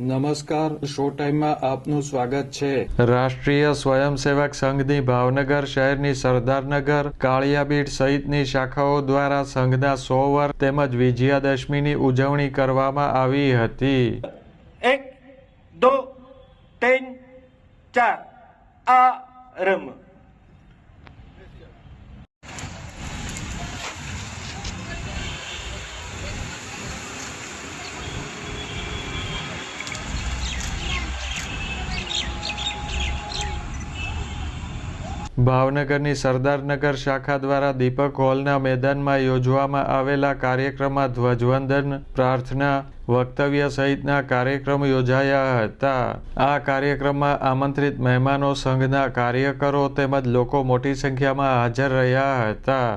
નમસ્કાર શો ટાઈમમાં આપનું સ્વાગત છે. રાષ્ટ્રીય સ્વયંસેવક સંઘની ભાવનગર શહેરની સરદારનગર કાળિયાબીડ સહિતની શાખાઓ દ્વારા સંઘના સો વર્ષ તેમજ વિજયાદશમીની ઉજવણી કરવામાં આવી હતી. એક દો ત્રણ ચાર. આરંભ ભાવનગરની સરદારનગર શાખા દ્વારા દીપક હોલના મેદાનમાં યોજવામાં આવેલા કાર્યક્રમમાં ધ્વજવંદન, પ્રાર્થના, વક્તવ્ય સહિતના કાર્યક્રમ યોજાયા હતા. આ કાર્યક્રમમાં આમંત્રિત મહેમાનો, સંઘના કાર્યકરો તેમજ લોકો મોટી સંખ્યામાં હાજર રહ્યા હતા.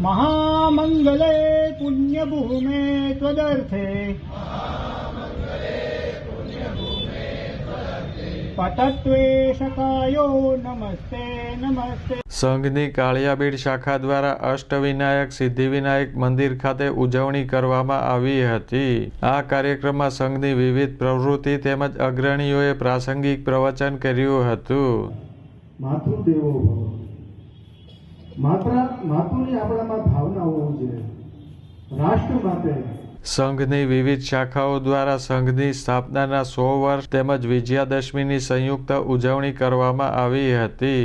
મહામંગલે પુણ્યભૂમે ત્વદર્થે સંઘની કાળિયાબીડ શાખા દ્વારા અષ્ટવિનાયક સિદ્ધિવિનાયક મંદિર ખાતે ઉજવણી કરવામાં આવી હતી. આ કાર્યક્રમમાં સંઘની વિવિધ પ્રવૃત્તિ તેમજ અગ્રણીઓએ પ્રાસંગિક પ્રવચન કર્યું હતું. સંઘની વિવિધ શાખાઓ દ્વારા સંઘની સ્થાપનાના સો વર્ષ તેમજ વિજયાદશમીની સંયુક્ત ઉજવણી કરવામાં આવી હતી.